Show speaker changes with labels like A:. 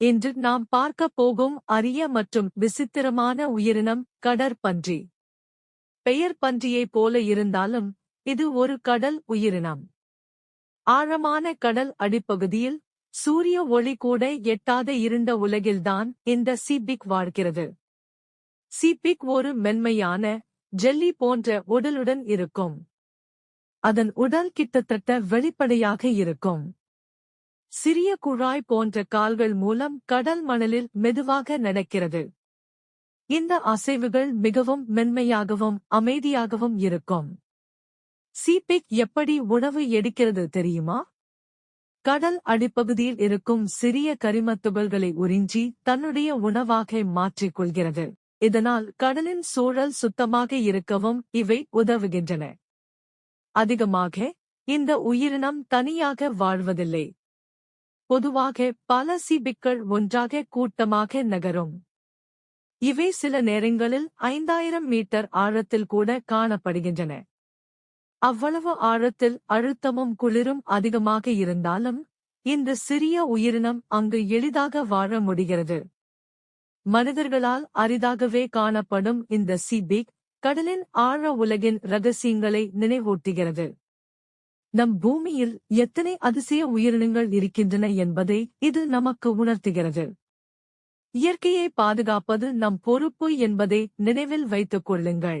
A: இன்று நாம் பார்க்க போகும் அரிய மற்றும் விசித்திரமான உயிரினம் கடற்பன்றி பெயர் பன்றியைப் போல இருந்தாலும் இது ஒரு கடல் உயிரினம். ஆழமான கடல் அடிப்பகுதியில் சூரிய ஒளி கூட எட்டாத இருண்ட உலகில்தான் இந்த சீபிக் வாழ்கிறது. சீபிக் ஒரு மென்மையான ஜெல்லி போன்ற உடலுடன் இருக்கும். அதன் உடல் கிட்டத்தட்ட வெளிப்படையாக இருக்கும். சிறிய குழாய் போன்ற கால்கள் மூலம் கடல் மணலில் மெதுவாக நடக்கிறது. இந்த அசைவுகள் மிகவும் மென்மையாகவும் அமைதியாகவும் இருக்கும். சீபிக் எப்படி உணவு எடுக்கிறது தெரியுமா? கடல் அடிப்பகுதியில் இருக்கும் சிறிய கரிமத் துகள்களை உறிஞ்சி தன்னுடைய உணவாக மாற்றிக் கொள்கிறது இதனால் கடலின் சூழல் சுத்தமாக இருக்கவும் இவை உதவுகின்றன. அதிகமாக இந்த உயிரினம் தனியாக வாழ்வதில்லை. பொதுவாக பல சீபிக்கள் ஒன்றாக கூட்டமாக நகரும். இவை சில நேரங்களில் ஐந்தாயிரம் மீட்டர் ஆழத்தில் கூட காணப்படுகின்றன. அவ்வளவு ஆழத்தில் அழுத்தமும் குளிரும் அதிகமாக இருந்தாலும் இந்த சிறிய உயிரினம் அங்கு எளிதாக வாழ முடிகிறது. மனிதர்களால் அரிதாகவே காணப்படும் இந்த சீபிக் கடலின் ஆழ உலகின் ரகசியங்களை நினைவூட்டுகிறது. நம் பூமியில் எத்தனை அதிசய உயிரினங்கள் இருக்கின்றன என்பதை இது நமக்கு உணர்த்துகிறது. இயற்கையை பாதுகாப்பது நம் பொறுப்பு என்பதை நினைவில் வைத்துக் கொள்ளுங்கள்.